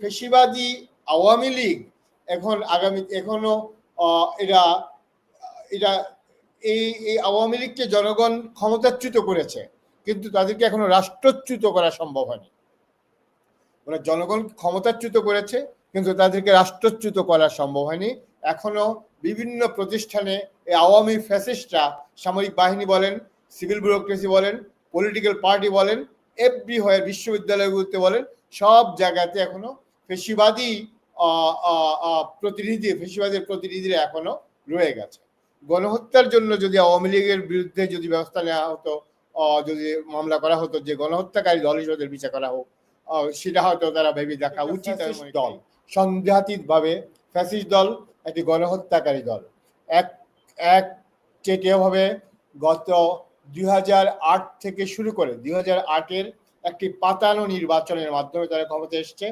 ফেসিবাদী আওয়ামী লীগ এখন আগামী, এখনও এরা এরা, এই এই আওয়ামী লীগকে জনগণ ক্ষমতাচ্যুত করেছে, কিন্তু তাদেরকে এখনও রাষ্ট্রচ্যুত করা সম্ভব হয়নি। ওরা জনগণ ক্ষমতাচ্যুত করেছে, কিন্তু তাদেরকে রাষ্ট্রচ্যুত করা সম্ভব হয়নি। এখনও বিভিন্ন প্রতিষ্ঠানে এই আওয়ামী ফ্যাসিস্টরা সামরিক বাহিনী বলেন, সিভিল ব্যুরোক্রেসি বলেন, পলিটিক্যাল পার্টি বলেন, এফবি হয়ে বিশ্ববিদ্যালয়গুলোতে বলেন, সব জায়গাতে এখনও ফেসিবাদী প্রতিনিধি ফেসিবাদের প্রতিনিধিরা এখনও রয়ে গেছে। গণহত্যার জন্য যদি আওয়ামী লীগের বিরুদ্ধে যদি ব্যবস্থা নেওয়া হতো যদি মামলা করা হতো যে গণহত্যাকারী দল হিসেবে বিচার করা হোক সেটা হয়তো তারা ভেবে দেখা উচিত। দল সন্দেহাতীত ভাবে ফ্যাসিস্ট দল। একটি গণহত্যাকারী দল। এক এক চেটিয়াভাবে গত দুই হাজার আট থেকে শুরু করে দুই হাজার একটি পাতানো নির্বাচনের মাধ্যমে তারা ক্ষমতা এসছে।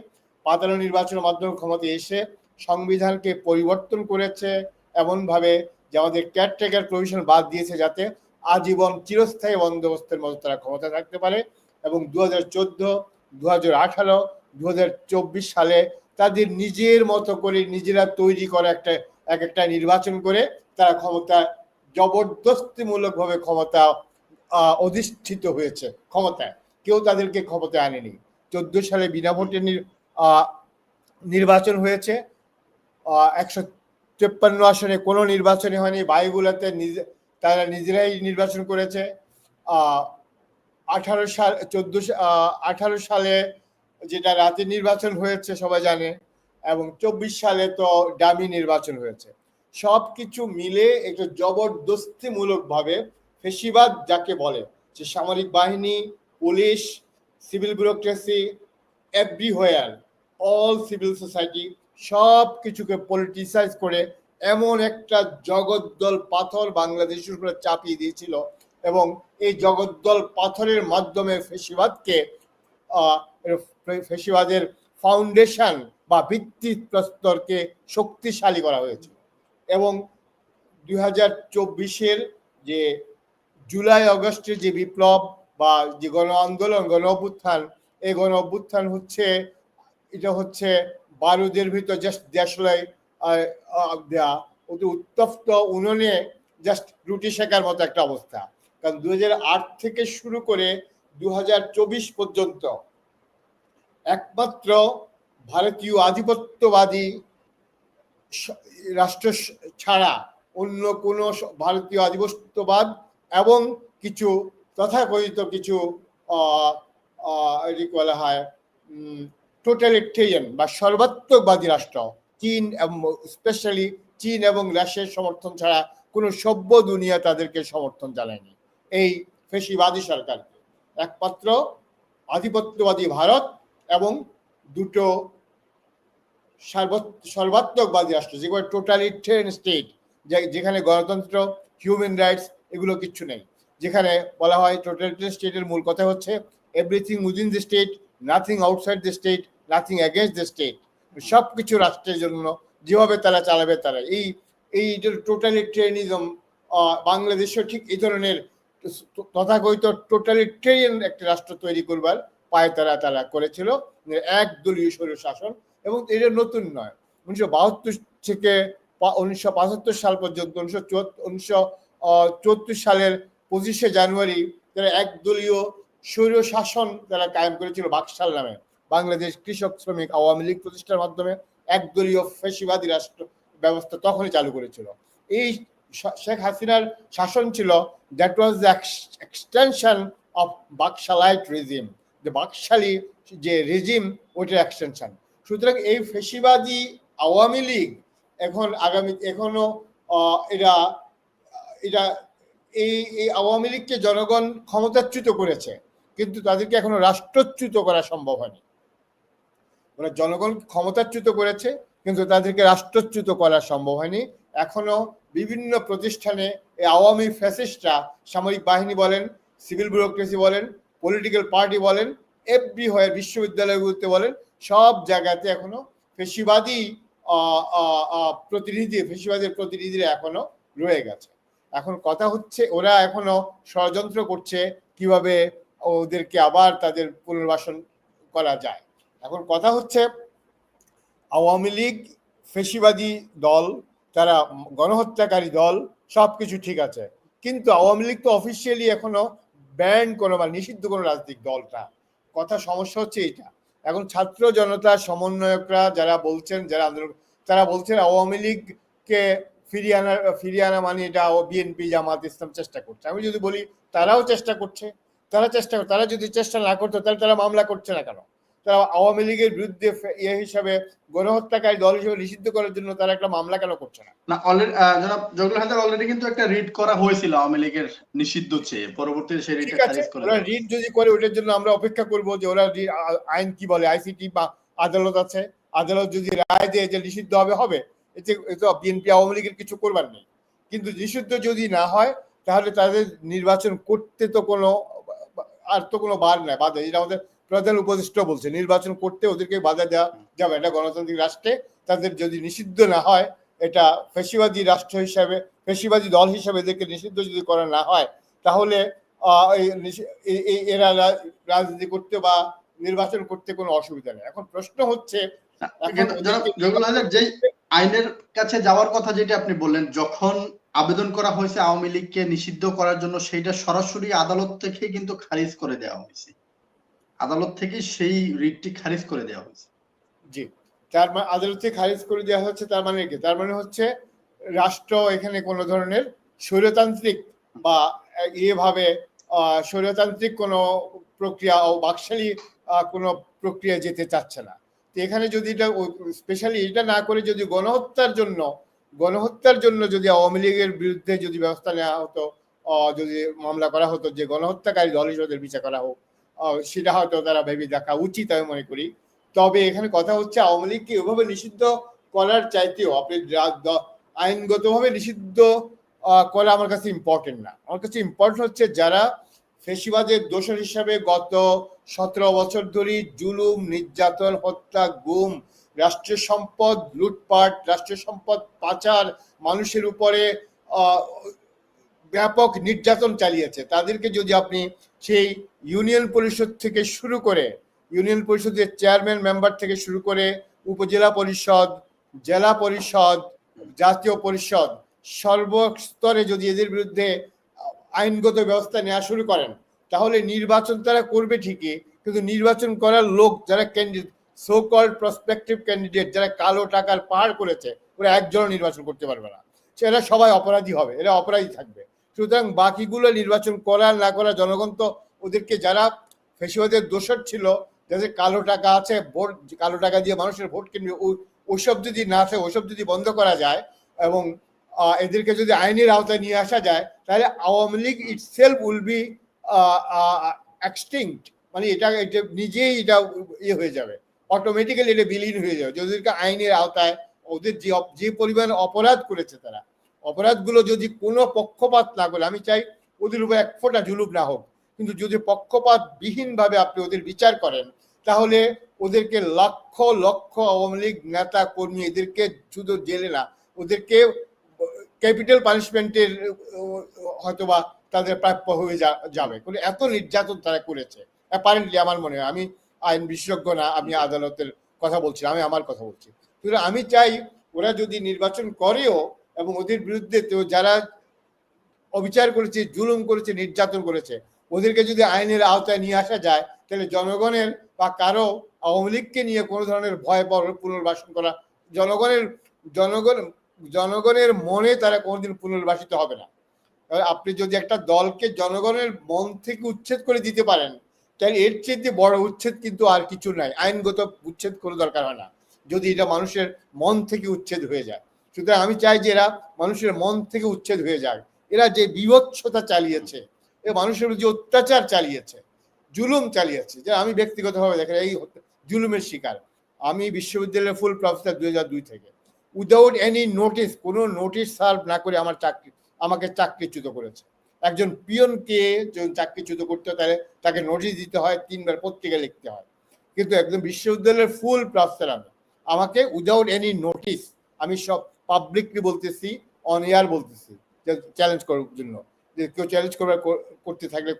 পাতানো নির্বাচনের মাধ্যমে ক্ষমতা এসে সংবিধানকে পরিবর্তন করেছে এমনভাবে যে আমাদের কেয়ারটেকার প্রভিশন বাদ দিয়েছে যাতে আজীবন চিরস্থায়ী বন্দোবস্তের মতো তারা ক্ষমতা থাকতে পারে এবং দু হাজার চোদ্দ দু হাজার আঠারো দু হাজার চব্বিশ সালে তাদের নিজের মতো করে নিজেরা তৈরি করা একটা, এক একটা নির্বাচন করে তারা ক্ষমতা জবরদস্তিমূলকভাবে ক্ষমতা অধিষ্ঠিত হয়েছে ক্ষমতায়। কেউ তাদেরকে ক্ষমতায় আনেনি। চোদ্দ সালে বিনা ভোটে নির্বাচন হয়েছে। একশো তেপ্পান্ন আসনে কোনো নির্বাচনই হয়নি। বায়ুগুলোতে নিজে তারা নিজেরাই নির্বাচন করেছে। আঠারো সাল, চোদ্দ আঠারো সালে যেটা রাতে নির্বাচন হয়েছে, সবাই জানে, এবং চব্বিশ সালে তো ডামি নির্বাচন হয়েছে। সব কিছু মিলে একটু জবরদস্তিমূলক ভাবে ফেসিবাদ যাকে বলে, যে সামরিক বাহিনী, police, civil bureaucracy everywhere all civil society সব কিছুকে পলিটিসাইজ করে এমন একটা জগদ্দল পাথর বাংলাদেশের উপরে চাপিয়ে দিয়েছিল এবং এই জগদ্দল পাথরের মাধ্যমে ফেসিবাদকে ফেসিবাদের ফাউন্ডেশন বা ভিত্তি প্রস্তরকে শক্তিশালী করা হয়েছিল এবং দুই হাজার চব্বিশের যে জুলাই আগস্টের যে বিপ্লব বা যে গণ আন্দোলন, গণ অভ্যুত্থান, এই গণ অভ্যুত্থান হচ্ছে এটা হচ্ছে বারুদের ভিতর জাস্ট দেশলাই দেওয়া অতি উত্তপ্ত উনুনে জাস্ট রুটি শেখার মতো একটা অবস্থা। কারণ দু হাজার আট থেকে শুরু করে দু হাজার চব্বিশ পর্যন্ত একমাত্র ভারতীয় আধিপত্যবাদী রাষ্ট্র ছাড়া অন্য কোনো ভারতীয় আধিপত্যবাদ এবং কিছু তথাকথিত কিছু এটি বলা হয় টোটালিটেরিয়ান বা সর্বাত্মকবাদী রাষ্ট্র। চীন এবং স্পেশালি চীন এবং রাশিয়ার সমর্থন ছাড়া কোনো সভ্য দুনিয়া তাদেরকে সমর্থন জানায়নি। এই ফেসিবাদী সরকারকে। একমাত্র আধিপত্যবাদী ভারত এবং দুটো সর্বাত্মকবাদী রাষ্ট্র যেগুলো টোটালিটেরিয়ান স্টেট যেখানে গণতন্ত্র হিউম্যান রাইটস এগুলো কিচ্ছু নেই। যেখানে বলা হয় টোটালিটেরিয়ান স্টেটের মূল কথা হচ্ছে everything within the state nothing outside the state nothing against the state সব কিছু রাষ্ট্রের জন্য, যেভাবে তারা চালাবে তারা। এই এই টোটালিটেরিয়ানিজম বাংলাদেশেও ঠিক এই ধরনের তথাকথিত টোটালিটেরিয়ান একটা রাষ্ট্র তৈরি করবার পায়ে তারা তারা করেছিল। একদলীয় স্বৈর শাসন এবং এটা নতুন নয়। উনিশশো বাহাত্তর থেকে উনিশশো পঁচাত্তর সাল পর্যন্ত, উনিশশো উনিশশো চুয়াত্তর সালের পঁচিশে জানুয়ারি, তারা একদলীয় স্বৈর শাসন তারা কায়েম করেছিল বাকশাল নামে, বাংলাদেশ কৃষক শ্রমিক আওয়ামী লীগ প্রতিষ্ঠার মাধ্যমে একদলীয় ফেসিবাদী রাষ্ট্র ব্যবস্থা তখনই চালু করেছিল। এই শেখ হাসিনার শাসন ছিল that was the extension of Baksalite regime যে বাকশালী যে রেজিম ওইটার এক্সটেনশন সুতরাং এই ফেসিবাদী আওয়ামী লীগ এখন আগামী, এখনও এরা এটা এই এই আওয়ামী লীগকে জনগণ ক্ষমতাচ্যুত করেছে। কিন্তু তাদেরকে এখনও রাষ্ট্রচ্যুত করা সম্ভব হয়নি। ওরা জনগণ ক্ষমতাচ্যুত করেছে, কিন্তু তাদেরকে রাষ্ট্রচ্যুত করা সম্ভব হয়নি। এখনও বিভিন্ন প্রতিষ্ঠানে এই আওয়ামী ফ্যাসিস্টরা সামরিক বাহিনী বলেন, সিভিল ব্যুরোক্রেসি বলেন, পলিটিক্যাল পার্টি বলেন এফবি হয়ে বিশ্ববিদ্যালয়গুলোতে বলেন, সব জায়গাতে এখনও ফেসিবাদী প্রতিনিধি, ফেসিবাদের প্রতিনিধিরা এখনও রয়ে গেছে। এখন কথা হচ্ছে ওরা এখনও ষড়যন্ত্র করছে কীভাবে ওদেরকে আবার তাদের পুনর্বাসন করা যায়। এখন কথা হচ্ছে, আওয়ামী লীগ, ফেসিবাদী দল, তারা গণহত্যাকারী দল সব কিছু ঠিক আছে। কিন্তু আওয়ামী লীগ তো অফিসিয়ালি এখনও ব্যান কোনো বা নিষিদ্ধ কোনো রাজনৈতিক দলটা। কথা সমস্যা হচ্ছে এটা এখন ছাত্র জনতা, সমন্বয়করা যারা বলছেন, যারা আন্দোলন, তারা বলছেন আওয়ামী লীগকে ফিরিয়ে আনার, ফিরিয়ে আনা মানে এটা বিএনপি জামাত ইসলাম চেষ্টা করছে। আমি যদি বলি, তারাও চেষ্টা করছে। তারা চেষ্টা করে তারা যদি চেষ্টা না করতো তাহলে তারা মামলা করছে না কেন? তারা আওয়ামী লীগের বিরুদ্ধে ইয়ে হিসাবে গণহত্যাকারী দল হিসেবে নিষিদ্ধ করার জন্য তারা একটা মামলা কেন করছে না? না অলরেডি জনাব হায়দার অলরেডি কিন্তু একটা রিড করা হয়েছিল আওয়ামী লীগের নিষিদ্ধ চেয়ে। পরবর্তীতে সেই আছে খারিজ করে ওরা রিট যদি করে ওটার জন্য আমরা অপেক্ষা করব যে ওরা আইন কি বলে আইসিটি বা আদালত আছে। আদালত যদি রায় দেয় যে নিষিদ্ধ হবে হবে। এতে এতে বিএনপি আওয়ামী লীগের কিছু করবার নেই। কিন্তু নিষিদ্ধ যদি না হয় তাহলে তাদের নির্বাচন করতে তো কোনো আর তো কোনো বার নাই বাধা এটা আমাদের প্রধান উপদেষ্টা বলছে, নির্বাচন করতে ওদেরকে বাধা দেওয়া যাবে এটা গণতান্ত্রিক রাষ্ট্রে তাদের যদি নিষিদ্ধ না হয়, এটা ফেসিবাদী রাষ্ট্র হিসাবে, ফেসিবাদী দল হিসাবে এদেরকে নিষিদ্ধ যদি করা না হয়, তাহলে এরা রাজনীতি করতে বা নির্বাচন করতে কোনো অসুবিধা নেই। এখন প্রশ্ন হচ্ছে আইনের কাছে যাওয়ার কথা যেটা আপনি বললেন, যখন আবেদন করা হয়েছে আওয়ামী লীগকে নিষিদ্ধ করার জন্য, সেইটা সরাসরি আদালত থেকে কিন্তু খারিজ করে দেওয়া হয়েছে। আদালত থেকে সেই রিটটি খারিজ করে দেওয়া হয়েছে। জি। তার মানে আদালতে খারিজ করে দেওয়া হচ্ছে তার মানে কি? তার মানে হচ্ছে রাষ্ট্র এখানে কোনো ধরনের স্বৈরতান্ত্রিক বা এভাবে স্বৈরতান্ত্রিক কোনো প্রক্রিয়া ও বাকশালী কোনো প্রক্রিয়া যেতে চাচ্ছে না। তো এখানে যদি এটা স্পেশালি এটা না করে যদি গণহত্যার জন্য গণহত্যার জন্য যদি আওয়ামী লীগের বিরুদ্ধে যদি ব্যবস্থা নেওয়া হতো যদি মামলা করা হতো যে গণহত্যাকারী দল হিসেবে বিচার করা হোক সেটা হয়তো তারা ভেবে দেখা উচিত আমি মনে করি। তবে এখানে কথা হচ্ছে আওয়ামী লীগকে এভাবে নিষিদ্ধ করার চাইতেও? আপনি আইনগতভাবে নিষিদ্ধ করা আমার কাছে ইম্পর্টেন্ট না। আমার কাছে ইম্পর্টেন্ট হচ্ছে যারা ফেসিবাদের দোষর হিসাবে গত সতেরো বছর ধরে জুলুম, নির্যাতন, হত্যা, গুম রাষ্ট্রীয় সম্পদ, লুটপাট, রাষ্ট্রীয় সম্পদ পাচার মানুষের উপরে ব্যাপক নির্যাতন চালিয়েছে। তাদেরকে যদি আপনি সেই ইউনিয়ন পরিষদ থেকে শুরু করে, ইউনিয়ন পরিষদের চেয়ারম্যান মেম্বার থেকে শুরু করে উপজেলা পরিষদ, জেলা পরিষদ, জাতীয় পরিষদ, সর্বস্তরে যদি এদের বিরুদ্ধে আইনগত ব্যবস্থা নেওয়া শুরু করেন, তাহলে নির্বাচন তারা করবে ঠিকই, কিন্তু নির্বাচন করার লোক যারা candidate so called prospective candidate যারা কালো টাকার পাহাড় করেছে, ওরা একজনও নির্বাচন করতে পারবে না। এরা সবাই অপরাধী হবে, এরা অপরাধী থাকবে। সুতরাং বাকিগুলো নির্বাচন করা না করা জনগণ তো ওদেরকে যারা ফেসিবাদের দোষর ছিল, যাদের কালো টাকা আছে, ভোট, কালো টাকা দিয়ে মানুষের ভোট কিনবে ওইসব যদি না থাকে ওইসব যদি বন্ধ করা যায় এবং এদেরকে যদি আইনের আওতায় নিয়ে আসা যায়, তাহলে Awami League itself will be extinct মানে এটা নিজেই এটা ইয়ে হয়ে যাবে। অটোমেটিক্যালি এটা বিলীন হয়ে যাবে। যদি আইনের আওতায় ওদের যে যে পরিমাণ অপরাধ করেছে তারা, অপরাধগুলো যদি কোনো পক্ষপাত না করে, আমি চাই ওদের উপর এক ফোঁটা জুলুম না হোক, কিন্তু যদি পক্ষপাত বিহীনভাবে আপনি ওদের বিচার করেন, তাহলে ওদেরকে লক্ষ লক্ষ আওয়ামী লীগ নেতা কর্মী এদেরকে শুধু জেলে না, ওদেরকে ক্যাপিটাল পানিশমেন্টের হয়তোবা তাদের প্রাপ্য হয়ে যাবে। এত নির্যাতন তারা করেছে। অ্যাপারেন্টলি আমার মনে হয়, আমি আইন বিশেষজ্ঞ না, আমি আদালতের কথা বলছি আমি আমার কথা বলছি। আমি চাই ওরা যদি নির্বাচন করেও এবং ওদের বিরুদ্ধে তো যারা অবিচার করেছে, জুলুম করেছে, নির্যাতন করেছে, ওদেরকে যদি আইনের আওতায় নিয়ে আসা যায়, তাহলে জনগণের বা কারও আওয়ামী লীগকে নিয়ে কোনো ধরনের ভয় পুনর্বাসন করা, জনগণের, জনগণ, জনগণের মনে তারা কোনোদিন পুনর্বাসিত হবে না। আপনি যদি একটা দলকে জনগণের মন থেকে উচ্ছেদ করে দিতে পারেন তাহলে এর চেয়ে বড় উচ্ছেদ কিন্তু আর কিছু নাই। আইনগত উচ্ছেদ কোনো দরকার হয় না। যদি এটা মানুষের মন থেকে উচ্ছেদ হয়ে যায়। সুতরাং আমি চাই যে এরা মানুষের মন থেকে উচ্ছেদ হয়ে যায় এরা যে বিভৎসতা চালিয়েছে, এ মানুষের যে অত্যাচার চালিয়েছে, জুলুম চালিয়েছে, যে আমি ব্যক্তিগতভাবে দেখেন এই জুলুমের শিকার। আমি বিশ্ববিদ্যালয়ের ফুল প্রফেসর দুই হাজার দুই থেকে। উইদাউট এনি নোটিস কোনো নোটিশ সার্ভ না করে আমার চাকরি, আমাকে চাকরিচ্যুত করেছে। একজন পিয়নকে যখন চাকরিচ্যুত করতে হয়, তাহলে তাকে নোটিশ দিতে হয়, তিনবার পত্রিকা লিখতে হয়। কিন্তু একদম বিশ্ববিদ্যালয়ের ফুল আমি। আমাকে উইদাউট এনি নোটিশ আমি সব পাবলিকলি বলতেছি অন এয়ার বলতেছি, যে চ্যালেঞ্জ করার জন্য। যে কেউ চ্যালেঞ্জ করবে করতে থাকলে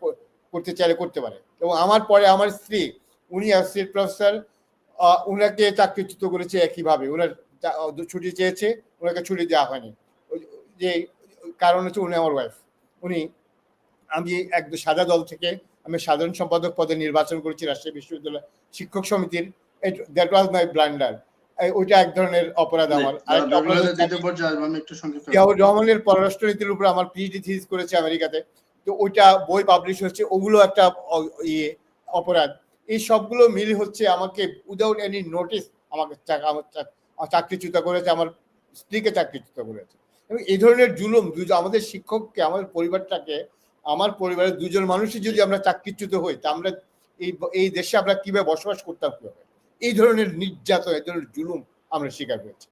করতে চাইলে করতে পারে। এবং আমার পরে আমার স্ত্রী, উনি অ্যাসোসিয়েট প্রফেসর উনাকে চাকরিচ্যুত করেছে একইভাবে। ওনার ছুটি চেয়েছে ওনাকে ছুটি দেওয়া হয়নি। যে, কারণ হচ্ছে উনি আমার ওয়াইফ উনি আমি এক সাদা দল থেকে আমি সাধারণ সম্পাদক পদে নির্বাচন করেছি রাজশাহী বিশ্ববিদ্যালয় শিক্ষক সমিতির দ্যাট ওয়াজ মাই ব্লান্ডার। ওইটা এক ধরনের অপরাধ আমার। জিয়াউর রহমানের পররাষ্ট্রনীতির উপর আমার পিএইচডি থিস করেছে আমেরিকাতে। তো ওইটা বই পাবলিশ হচ্ছে ওগুলো একটা ইয়ে অপরাধ। এই সবগুলো মিলে হচ্ছে আমাকে উইদাউট এনি নোটিস আমাকে আমার চাকরিচ্যুত করেছে আমার স্ত্রীকে চাকরিচ্যুত করেছে। এই ধরনের জুলুম আমাদের শিক্ষককে, আমাদের পরিবারটাকে, আমার পরিবারের দুজন মানুষই যদি আমরা চাকরিচ্যুত হই, তা আমরা এই এই দেশে আমরা কীভাবে বসবাস করতাম কীভাবে? এই ধরনের নির্যাতন, এই ধরনের জুলুম আমরা শিকার হয়েছি।